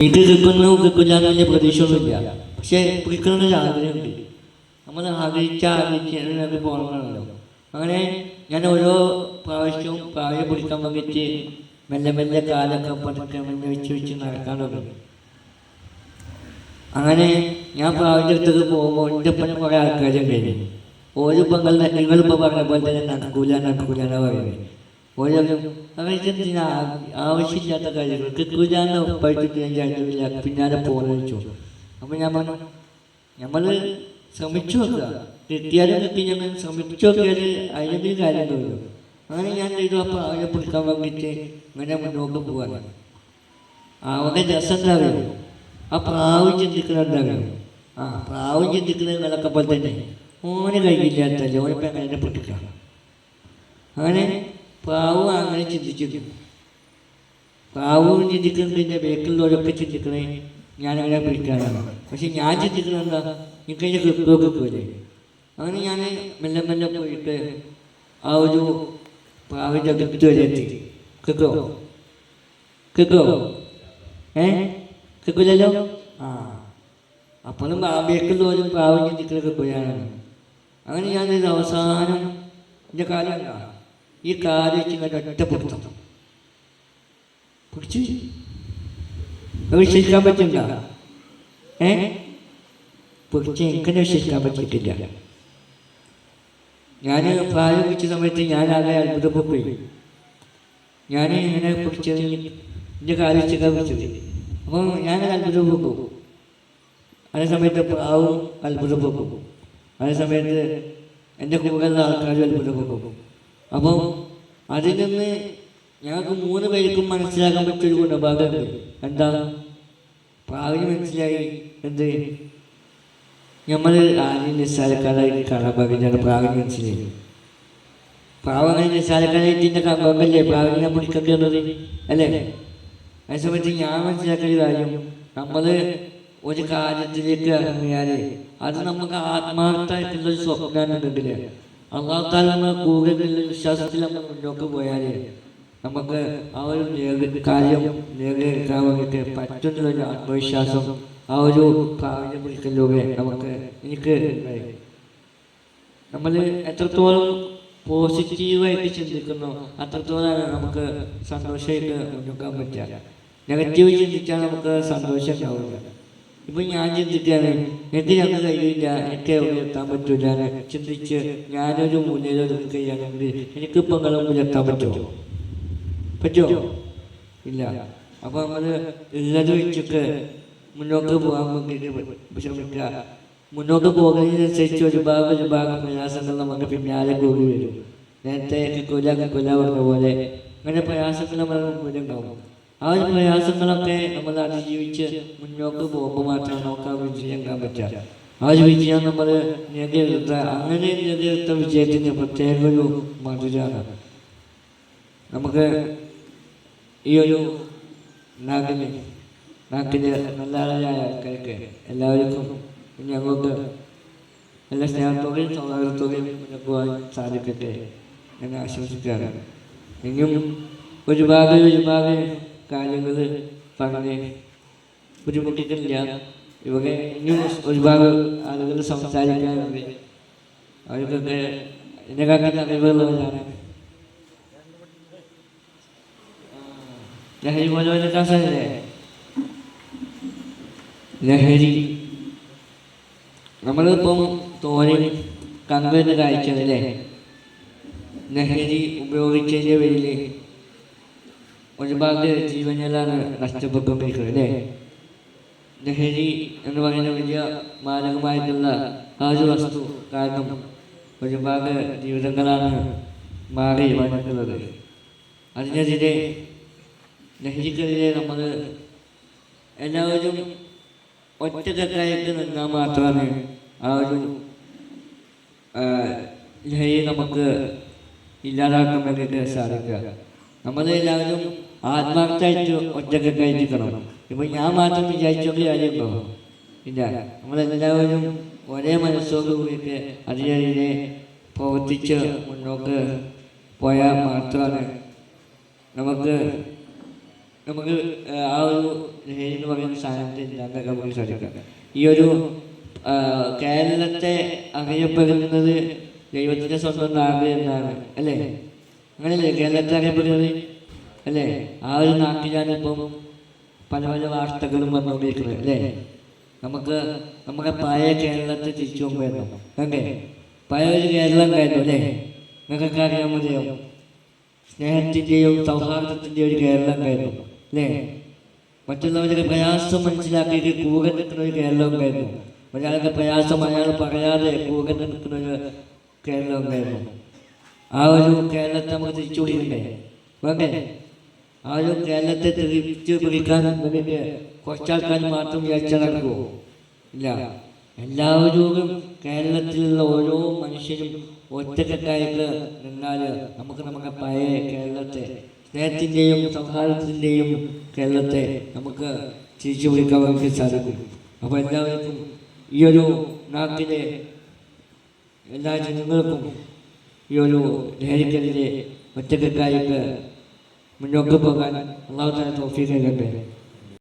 എനിക്ക് കിട്ടുന്നു കിട്ടില്ല എന്ന് വലിയ പ്രതീക്ഷയൊന്നുമില്ല പക്ഷേ കിട്ടണമെന്നൊരു ആഗ്രഹമുണ്ട് നമ്മൾ ആഗ്രഹിച്ച ആഗ്രഹിച്ചത് പോകണമെന്നല്ലോ അങ്ങനെ ഞാൻ ഓരോ പ്രാവശ്യവും പ്രായം പിടിക്കാൻ വേണ്ടിയിട്ട് മെല്ലെ മെല്ലെ കാലൊക്കെ പതുക്കെ മെല്ലെ വെച്ച് വെച്ച് നടക്കാൻ തുടങ്ങി. അങ്ങനെ ഞാൻ പ്രാവിന്റെ അടുത്തേക്ക് പോകുമ്പോൾ എന്റെ ഒപ്പം കുറേ ആൾക്കാരുണ്ടായിരുന്നു. ഓരോ പങ്കൾ നിങ്ങളിപ്പോൾ പറഞ്ഞ പോലെ തന്നെ നടക്കൂല നടക്കൂല എന്നാണ് പറയുന്നത്. ഓരോ അവർക്ക് ആവശ്യമില്ലാത്ത കാര്യങ്ങൾ? കിട്ടൂല എന്ന് ഉറപ്പായിട്ട് ഞാൻ കഴിയില്ല പിന്നാലെ പോകുന്നത് വെച്ചു അപ്പോൾ ഞാൻ പറഞ്ഞു നമ്മൾ ശ്രമിച്ചു നോക്കുക. കിട്ടിയാലും കിട്ടി ഞങ്ങൾ ശ്രമിച്ചു നോക്കിയാൽ അതിനൊരു കാര്യം തോന്നുന്നു അങ്ങനെ ഞാൻ ചെയ്തു. അപ്പോൾ അവരെ പിടിക്കാൻ വേണ്ടിയിട്ട് ഇങ്ങനെ മുന്നോട്ട് പോകാൻ അവരുടെ രസം എന്താ അറിയോ ആ പ്രാവ് ചിന്തിക്കുന്നത് എന്താ പറയുക ആ പ്രാവ് ചിന്തിക്കുന്നത് നടക്ക പോലെ തന്നെ. ഓന് കഴിയില്ലാത്തല്ലേ ഓനിപ്പോൾ അങ്ങനെ പൊട്ടിക്കാം അങ്ങനെ പ്രാവ് അങ്ങനെ ചിന്തിച്ചു ചിന്തിക്കുന്നത് എന്റെ ബേക്കിലുള്ളവരൊക്കെ ചിന്തിക്കണേ. ഞാനവരെ പിടിക്കാനാണ് പക്ഷെ ഞാൻ ചിന്തിക്കുന്നത് എന്താ? എനിക്ക് എന്റെ കിട്ടുമൊക്കെ പോലെ അങ്ങനെ ഞാൻ മെല്ലെ മെല്ലെ പോയിട്ട് ആ ഒരു പ്രാവിന്റെ അകത്ത് വരെ എത്തി. കിട്ടോ കിട്ടോ ഏ? കിട്ടില്ലല്ലോ ആ. അപ്പോഴും ബാബിയക്കുള്ളവരും പാവം ചിന്തിക്കലൊക്കെ പോയാണ്. അങ്ങനെ ഞാനൊരു അവസാനം എന്റെ കാലം ഈ കാൽ വെച്ച് ഇങ്ങനെ ഒറ്റപ്പെടുത്തും പിടിച്ച് വിശ്വസിക്കാൻ പറ്റില്ല ഏ? പിടിച്ച് എനിക്കെന്നെ വിശ്വസിക്കാൻ പറ്റിയിട്ടില്ല? ഞാൻ പ്രായോഗിച്ച സമയത്ത് ഞാൻ ആകെ അത്ഭുതപ്പെട്ടു. ഞാൻ ഇങ്ങനെ പിടിച്ചത് എന്റെ കാലിൽ പിടിച്ചത് അപ്പോൾ ഞാൻ അത്ഭുതപ്പെട്ടു. അതേ സമയത്ത് പ്രാവും അത്ഭുതപ്പെട്ടു. അതേ സമയത്ത് എന്റെ കൂടുതൽ ആൾക്കാരും അത്ഭുതപ്പെട്ടു. അപ്പോൾ അതിൽ നിന്ന് ഞങ്ങൾക്ക് മൂന്ന് പേർക്കും മനസ്സിലാക്കാൻ പറ്റിയൊരു ഗുണഭാഗം എന്താ? പ്രാവിന് മനസ്സിലായി. എന്ത്? നമ്മൾ ആദ്യം നിസ്സാരക്കാരായി കാണാൻ പറ്റുന്ന പ്രാവിന് മനസ്സിലായി. പ്രാവങ്ങനെ നിസ്സാരക്കാരായിട്ട് കമ്പല്ലേ? പ്രാവിനെ പിടിക്കേണ്ടത് അല്ലേ? സംബന്ധിച്ച് ഞാൻ മനസ്സിലാക്കിയ കാര്യം നമ്മൾ ഒരു കാര്യത്തിലേക്ക് ഇറങ്ങിയാൽ അത് നമുക്ക് ആത്മാർത്ഥമായിട്ടുള്ള ഒരു സ്വപ്നമാണെന്നുണ്ടെങ്കിൽ അള്ളാഹത്താൽ നമ്മൾ കൂടുതൽ വിശ്വാസത്തിൽ നമ്മൾ മുന്നോട്ട് പോയാൽ നമുക്ക് ആ ഒരു കാര്യം നേടിയെടുക്കാൻ വേണ്ടിയിട്ട് പറ്റുന്നൊരു ആത്മവിശ്വാസം ആ ഒരു പ്രാവീണ്യം നമുക്ക് എനിക്ക് ഉണ്ടായി. നമ്മൾ എത്രത്തോളം പോസിറ്റീവായിട്ട് ചിന്തിക്കുന്നു അത്രത്തോളം നമുക്ക് സന്തോഷമായിട്ട് മുന്നോക്കാൻ പറ്റുക. നെഗറ്റീവ് ചിന്തിച്ചാൽ നമുക്ക് സന്തോഷം ഉണ്ടാവില്ല. ഇപ്പം ഞാൻ ചിന്തിക്കുകയാണ് എനിക്ക് ഞങ്ങൾ കഴിയില്ല എനിക്ക് അവിടെ എത്താൻ പറ്റൂല എന്ന് ചിന്തിച്ച് ഞാനൊരു മൂലയിലോ കഴിയുകയാണെങ്കിൽ എനിക്കിപ്പോൾ നിങ്ങളെ മുന്നിൽ എത്താൻ പറ്റുമോ? പറ്റുമോ? ഇല്ല. അപ്പോൾ നമ്മൾ ഉള്ളത് വെച്ചിട്ട് മുന്നോട്ട് പോകാൻ വേണ്ടിയിട്ട് ശ്രമിക്കുക മുന്നോട്ട് പോകുന്നതിനനുസരിച്ച് ഒരു ഭാഗം ഒരു ഭാഗം പ്രയാസങ്ങൾ നമുക്ക് പിന്നാലെ കൂടി വരും. നേരത്തെ കൊല കൊല പറഞ്ഞ പോലെ അങ്ങനെ പ്രയാസങ്ങൾ നമ്മുടെ മുന്നിലുണ്ടാവും ആ ഒരു പ്രയാസങ്ങളൊക്കെ നമ്മൾ അതിജീവിച്ച് മുന്നോട്ട് പോകുമ്പോൾ മാത്രമേ നമുക്ക് ആ വിജയം കാണാൻ പറ്റുക ആ ഒരു വിജയം നമ്മൾ നേടിയെടുത്ത അങ്ങനെ നേടിയെടുത്ത വിജയത്തിന് പ്രത്യേക ഒരു മധുരമാണ് നമുക്ക് ഈ ഒരു നാട്ടിന് നാട്ടിലെ നല്ല ആളായ ആൾക്കാർക്ക് എല്ലാവർക്കും ഇനി നല്ല സ്നേഹത്തോടെയും സൗഹാർദ്ദത്തോടെയും മുന്നോട്ട് പോകാൻ സാധിക്കട്ടെ എന്ന് ആശംസിക്കുകയാണ്. ഇനിയും ഒരുപാട് ഒരുപാട് കാര്യങ്ങൾ പറഞ്ഞ് ബുദ്ധിമുട്ടിട്ടില്ല ഇവിടെ ഇനിയും ഒരുപാട് ആളുകൾ സംസാരിക്കാറുണ്ട് അവർക്കൊക്കെ എൻ്റെ കാലത്ത് അറിവുള്ളവരാണ് ലഹരി പോലെ വല്ല കാസല്ലേ ലഹരി നമ്മളിപ്പം തോരൻ കണ്ടുവരുന്ന കാഴ്ചയല്ലേ ലഹരി ഉപയോഗിച്ചതിൻ്റെ പേരിൽ ഒരുപാട് ജീവനെല്ലാം നഷ്ടപ്പെട്ടുകൊണ്ടിരിക്കുന്നത് അല്ലേ? ലഹരി എന്ന് പറയുന്ന വലിയ മാരകമായിട്ടുള്ള ആ വസ്തു കാരണം ഒരുപാട് ജീവിതങ്ങളാണ് മാറി വന്നിട്ടുള്ളത്. അതിനെതിരെ ലഹരിക്കെതിരെ നമ്മൾ എല്ലാവരും ഒറ്റക്കെട്ടായിട്ട് നിന്നാൽ മാത്രമാണ് ആ ഒരു ലഹരി നമുക്ക് ഇല്ലാതാക്കാൻ വേണ്ടിയിട്ട് സാധിക്കുക. നമ്മളെല്ലാവരും ആത്മാർത്ഥമായിട്ട് കഴിഞ്ഞിരിക്കണം. ഇപ്പം ഞാൻ മാത്രം വിചാരിച്ചോണ്ട് കാര്യമുണ്ടോ ഇല്ല. നമ്മളെല്ലാവരും ഒരേ മനസ്സോട് കൂടിയിട്ട് അതിനെതിരെ പ്രവർത്തിച്ച് മുന്നോട്ട് പോയാൽ മാത്രമാണ് നമുക്ക് നമുക്ക് ആ, ഒരു എന്ന് പറയുന്ന സാധനത്തെ ഇല്ലാതെ നമുക്ക് സാധിക്കാം. ഈ ഒരു കേരളത്തെ അറിയപ്പെടുന്നത് ദൈവത്തിന്റെ സ്വന്തം നാട് എന്നാണ് അല്ലേ? അങ്ങനെയല്ലേ? കേരളത്തെ അറിയപ്പെടുന്നത്? അല്ലേ? ആ ഒരു നാട്ടിലാണ് ഇപ്പം പല പല വാർത്തകളും വന്നുകൊണ്ടിരിക്കുന്നത് അല്ലേ? നമുക്ക് നമ്മുടെ പഴയ കേരളത്തെ തിരിച്ചു പോകുമ്പോൾ അല്ലേ പഴയ ഒരു കേരളം കഴിഞ്ഞു അല്ലേ? നിങ്ങൾക്ക് അറിയാൻ മതിയോ സ്നേഹത്തിന്റെയും സൗഹാർദ്ദത്തിന്റെയും ഒരു കേരളം കഴിഞ്ഞു അല്ലേ? മറ്റുള്ളവരുടെ പ്രയാസം മനസ്സിലാക്കിയിട്ട് കൂടെ നിൽക്കുന്ന ഒരു കേരളം കഴിഞ്ഞു ഒരാളുടെ പ്രയാസം അയാൾ പറയാതെ കൂടെ നിൽക്കുന്ന ഒരു കേരളം കഴിഞ്ഞു ആ ഒരു കേരളത്തെ നമുക്ക് തിരിച്ചു പിടിക്കണ്ടേ വേണ്ടേ ആ ഒരു കേരളത്തെ തിരിച്ചു പിടിക്കാൻ വേണ്ടി കുറച്ചാൾക്കാർ മാത്രം വിചാരിച്ചാൽ നടക്കുമോ ഇല്ല എല്ലാവരും കേരളത്തിലുള്ള ഓരോ മനുഷ്യരും ഒറ്റക്കെട്ടായിട്ട് നിന്നാൽ നമുക്ക് നമ്മുടെ പഴയ കേരളത്തെ സ്നേഹത്തിന്റെയും സൗഹാർദ്ദത്തിന്റെയും കേരളത്തെ നമുക്ക് തിരിച്ചു പിടിക്കാൻ നമുക്ക് സാധിക്കും. അപ്പോൾ എല്ലാവർക്കും ഈ ഒരു നാട്ടിലെ എല്ലാ ജനങ്ങൾക്കും ഈ ഒരു ലഹരിക്കെതിരെ ഒറ്റക്കെട്ടായിട്ട് മുന്നോട്ട് പോകാൻ അള്ളാഹു തന്നെ തോഫീ നൽകട്ടെ